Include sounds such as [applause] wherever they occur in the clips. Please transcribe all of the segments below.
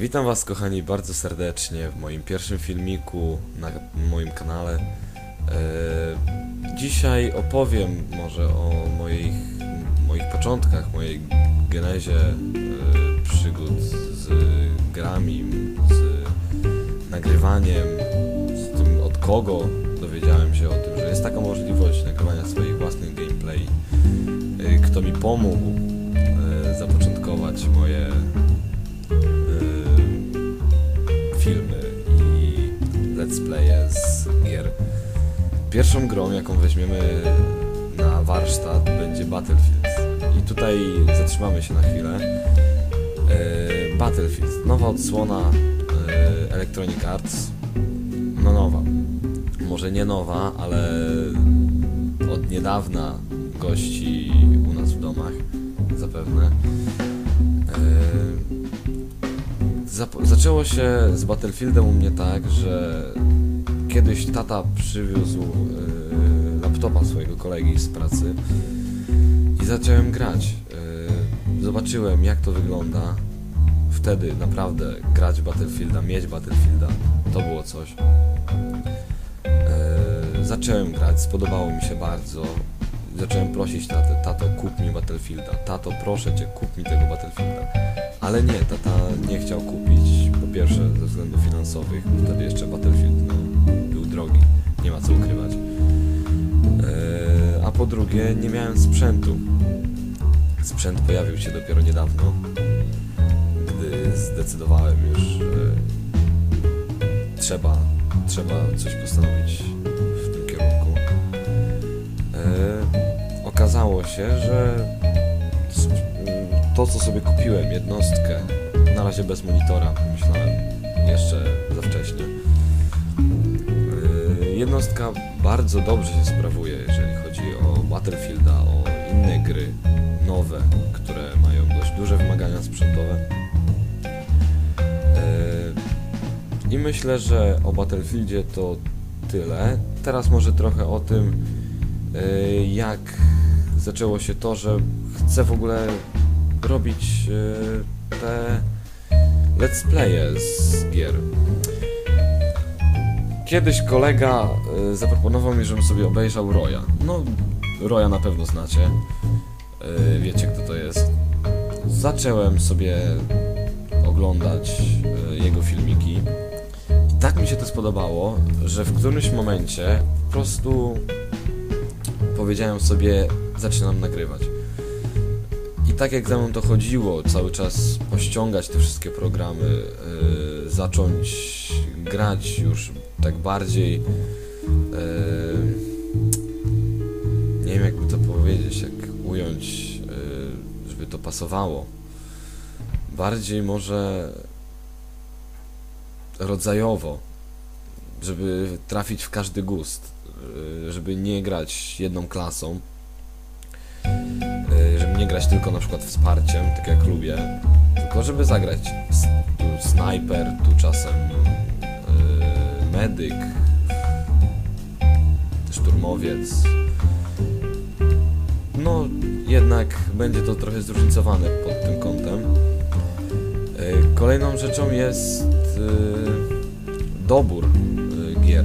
Witam Was, kochani, bardzo serdecznie w moim pierwszym filmiku na moim kanale. E, dzisiaj opowiem może o moich, moich początkach, mojej genezie e, przygód z grami, z nagrywaniem, z tym od kogo dowiedziałem się o tym, że jest taka możliwość nagrywania swoich własnych gameplay. E, kto mi pomógł zapoczątkować moje let's playe z gier. Pierwszą grą, jaką weźmiemy na warsztat, będzie Battlefield. I tutaj zatrzymamy się na chwilę. E, Battlefield, nowa odsłona e, Electronic Arts. No nowa. Może nie nowa, ale od niedawna gości u nas w domach, zapewne. E, Zaczęło się z Battlefieldem u mnie tak, że kiedyś tata przywiózł e, laptopa swojego kolegi z pracy i zacząłem grać. E, zobaczyłem jak to wygląda. Wtedy naprawdę grać Battlefielda, mieć Battlefielda, to było coś. E, zacząłem grać, spodobało mi się bardzo. Zacząłem prosić tatę, tato kup mi Battlefielda, tato proszę cię kup mi tego Battlefielda. Ale nie, tata nie chciał kupić, po pierwsze ze względów finansowych, wtedy jeszcze Battlefield no, był drogi, nie ma co ukrywać. Eee, a po drugie, nie miałem sprzętu. Sprzęt pojawił się dopiero niedawno, gdy zdecydowałem już, że trzeba, trzeba coś postanowić w tym kierunku. Eee, okazało się, że to, co sobie kupiłem, jednostkę, na razie bez monitora, myślałem jeszcze za wcześnie. Yy, Jednostka bardzo dobrze się sprawuje, jeżeli chodzi o Battlefielda, o inne gry nowe, które mają dość duże wymagania sprzętowe. Yy, I myślę, że o Battlefieldzie to tyle. Teraz może trochę o tym, yy, jak zaczęło się to, że chcę w ogóle robić e, te let's playe z gier. Kiedyś kolega e, zaproponował mi, żebym sobie obejrzał Roya. No, Roya na pewno znacie. E, Wiecie, kto to jest. Zacząłem sobie oglądać jego filmiki. Tak mi się to spodobało, że w którymś momencie po prostu powiedziałem sobie, zaczynam nagrywać. Tak jak za mną to chodziło, cały czas pościągać te wszystkie programy, yy, zacząć grać już tak bardziej. Yy, nie wiem jakby to powiedzieć, jak ująć, yy, żeby to pasowało. Bardziej może rodzajowo, żeby trafić w każdy gust, żeby nie grać jedną klasą y, nie grać tylko na przykład wsparciem, tak jak lubię, tylko żeby zagrać tu snajper, tu czasem y, medyk, szturmowiec. No, jednak będzie to trochę zróżnicowane pod tym kątem. Y, Kolejną rzeczą jest y, dobór y, gier.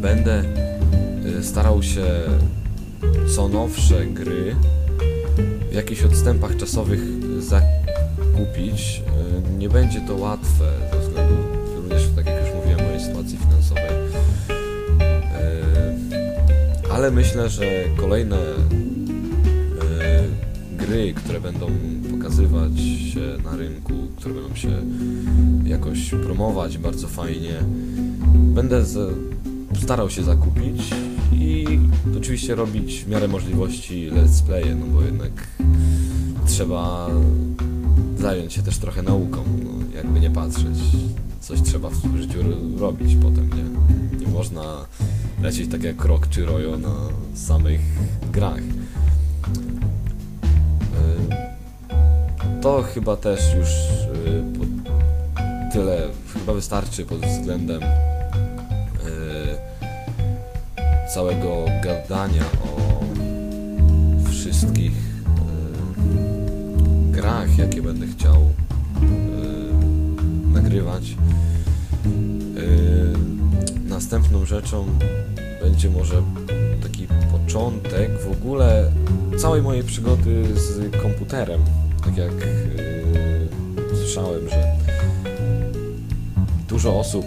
Będę y, starał się co nowsze gry w jakichś odstępach czasowych zakupić. Y, Nie będzie to łatwe ze względu również, tak jak już mówiłem, mojej sytuacji finansowej. Y, Ale myślę, że kolejne y, gry, które będą pokazywać się na rynku, które będą się jakoś promować bardzo fajnie, będę z, starał się zakupić i oczywiście robić w miarę możliwości let's playe, no bo jednak trzeba zająć się też trochę nauką, no, jakby nie patrzeć. Coś trzeba w życiu ro- robić potem, nie? Nie można lecieć tak jak Krok czy Rojo na samych grach. Y, To chyba też już po tyle, chyba wystarczy pod względem całego gadania o wszystkich y, grach, jakie będę chciał y, nagrywać. Yy, następną rzeczą będzie może taki początek w ogóle całej mojej przygody z komputerem. Tak jak słyszałem, że dużo osób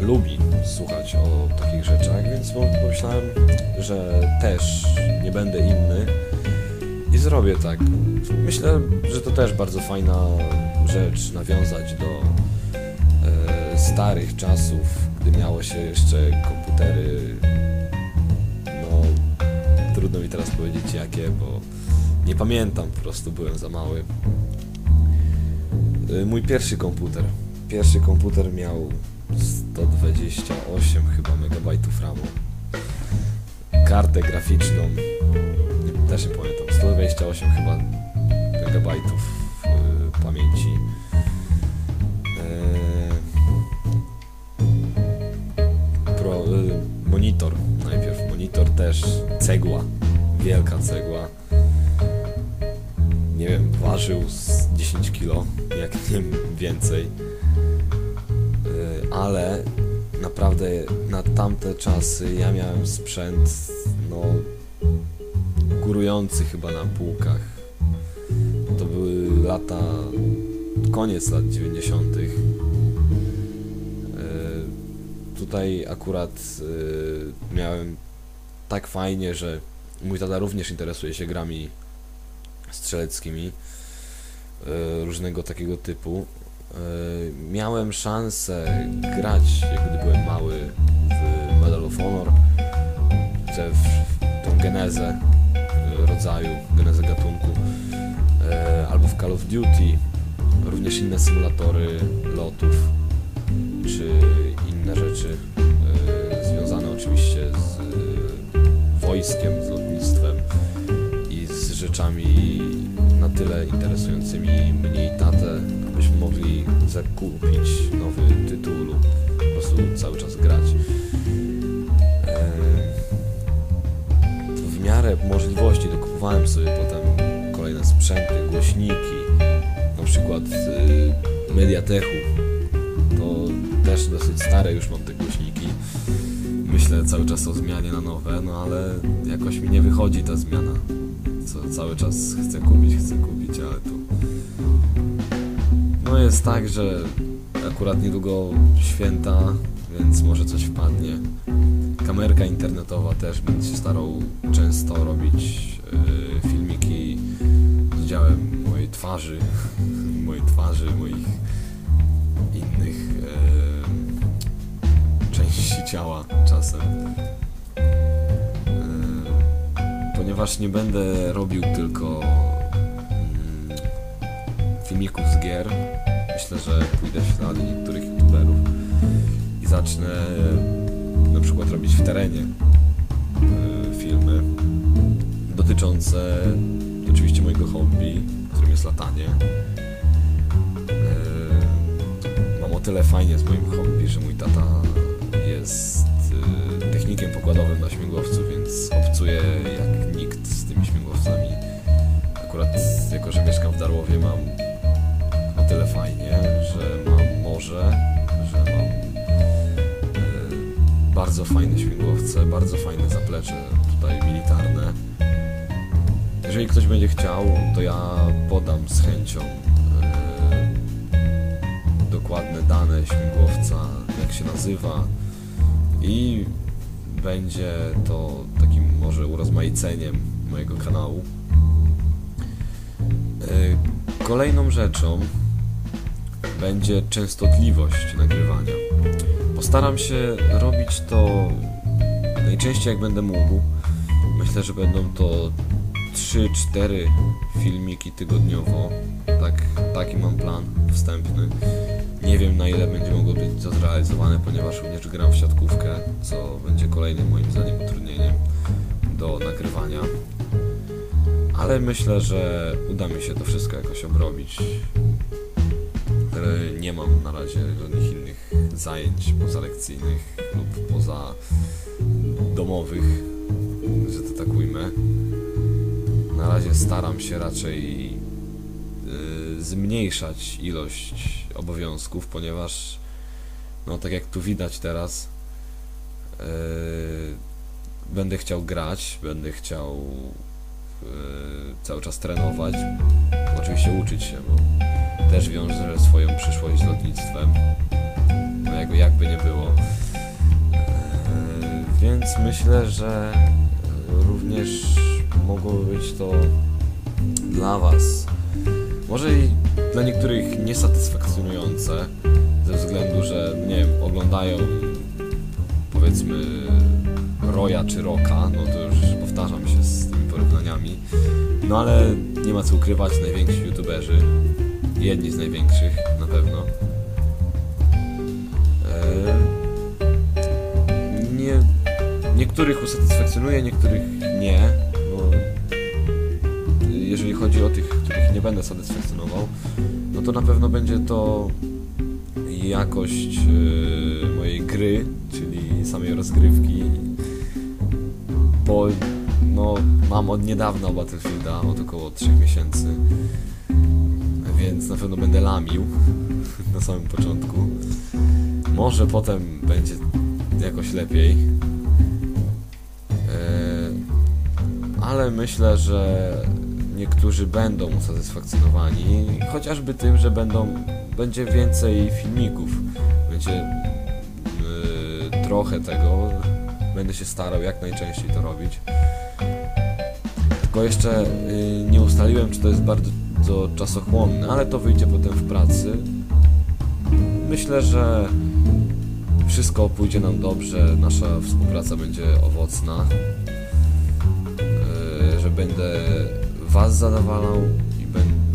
lubi słuchać o takich rzeczach, więc pomyślałem, że też nie będę inny i zrobię tak. Myślę, że to też bardzo fajna rzecz nawiązać do e, starych czasów, gdy miało się jeszcze komputery. No, trudno mi teraz powiedzieć jakie, bo nie pamiętam, po prostu byłem za mały. E, mój pierwszy komputer. Pierwszy komputer miał 128 chyba megabajtów RAMu. Kartę graficzną, nie, też nie pamiętam, 128 chyba megabajtów y, pamięci. E, pro, y, monitor najpierw, monitor też cegła, wielka cegła. Nie wiem, ważył z 10 kg, jak [laughs] nie więcej. Ale naprawdę na tamte czasy ja miałem sprzęt no górujący chyba na półkach. To były lata koniec lat 90. Y, tutaj akurat y, miałem tak fajnie, że mój tata również interesuje się grami strzeleckimi y, różnego takiego typu E, miałem szansę grać, gdy byłem mały, w Medal of Honor, te w tą genezę e, rodzaju, genezę gatunku, e, albo w Call of Duty, również inne symulatory lotów, czy inne rzeczy związane oczywiście z wojskiem, z lotnictwem i z rzeczami na tyle interesującymi mnie i mogli zakupić nowy tytuł lub po prostu cały czas grać. W miarę możliwości dokupowałem sobie potem kolejne sprzęty, głośniki, na przykład Mediatechu. To też dosyć stare już mam te głośniki. Myślę cały czas o zmianie na nowe, no ale jakoś mi nie wychodzi ta zmiana. Co cały czas chcę kupić, chcę kupić, ale tu no jest tak, że akurat niedługo święta, więc może coś wpadnie. Kamerka internetowa też będę się starał często robić yy, filmiki z udziałem mojej twarzy, [laughs] mojej twarzy, moich innych yy, części ciała czasem. Yy, ponieważ nie będę robił tylko filmików z gier. Myślę, że pójdę w ślady niektórych youtuberów i zacznę na przykład robić w terenie e, filmy dotyczące oczywiście mojego hobby, którym jest latanie. E, mam o tyle fajnie z moim hobby, że mój tata jest e, technikiem pokładowym na śmigłowcu, więc obcuję jak nikt z tymi śmigłowcami. Akurat jako, że mieszkam w Darłowie mam tyle fajnie, że mam morze, że mam y, bardzo fajne śmigłowce, bardzo fajne zaplecze tutaj militarne. Jeżeli ktoś będzie chciał, to ja podam z chęcią y, dokładne dane śmigłowca, jak się nazywa i będzie to takim może urozmaiceniem mojego kanału. Kolejną rzeczą, będzie częstotliwość nagrywania. Postaram się robić to najczęściej jak będę mógł. Myślę, że będą to 3-4 filmiki tygodniowo. Tak, taki mam plan wstępny. Nie wiem na ile będzie mogło być to zrealizowane, ponieważ również gram w siatkówkę, co będzie kolejnym moim zdaniem utrudnieniem do nagrywania. Ale myślę, że uda mi się to wszystko jakoś obrobić nie mam na razie żadnych innych zajęć pozalekcyjnych lub poza domowych, że to tak ujmę. Na razie staram się raczej yy, zmniejszać ilość obowiązków, ponieważ no tak jak tu widać teraz yy, będę chciał grać, będę chciał yy, cały czas trenować, oczywiście uczyć się, bo też wiąże swoją przyszłość z lotnictwem, no jakby, jakby nie było. Yy, więc myślę, że również mogłoby być to dla Was może i dla niektórych niesatysfakcjonujące, ze względu, że nie wiem, oglądają powiedzmy Roya czy Roka, no to już powtarzam się z tymi porównaniami. No ale nie ma co ukrywać, najwięksi youtuberzy, jedni z największych na pewno. Eee, nie, niektórych usatysfakcjonuje, niektórych nie, bo jeżeli chodzi o tych, których nie będę satysfakcjonował, no to na pewno będzie to jakość yy, mojej gry, czyli samej rozgrywki, bo no, mam od niedawna Battlefielda, od około 3 miesięcy, więc na pewno będę lamił [laughs] na samym początku. Może potem będzie jakoś lepiej. Yy, ale myślę, że niektórzy będą usatysfakcjonowani, chociażby tym, że będą, będzie więcej filmików, będzie yy, trochę tego, będę się starał jak najczęściej to robić. Tylko jeszcze yy, nie ustaliłem, czy to jest bardzo czasochłonne, ale to wyjdzie potem w pracy. Myślę, że wszystko pójdzie nam dobrze, nasza współpraca będzie owocna, yy, że będę Was zadowalał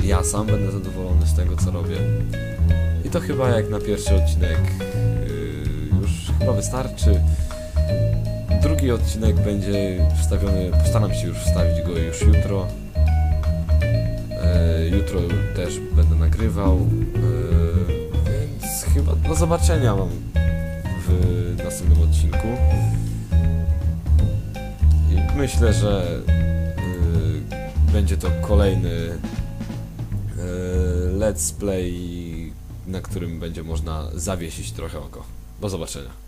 i ja sam będę zadowolony z tego, co robię. I to chyba jak na pierwszy odcinek yy, już chyba wystarczy. Drugi odcinek będzie wstawiony, postaram się już wstawić go już jutro. Jutro też będę nagrywał, yy, więc chyba do zobaczenia w następnym odcinku. I myślę, że będzie to kolejny let's play, na którym będzie można zawiesić trochę oko. Do zobaczenia.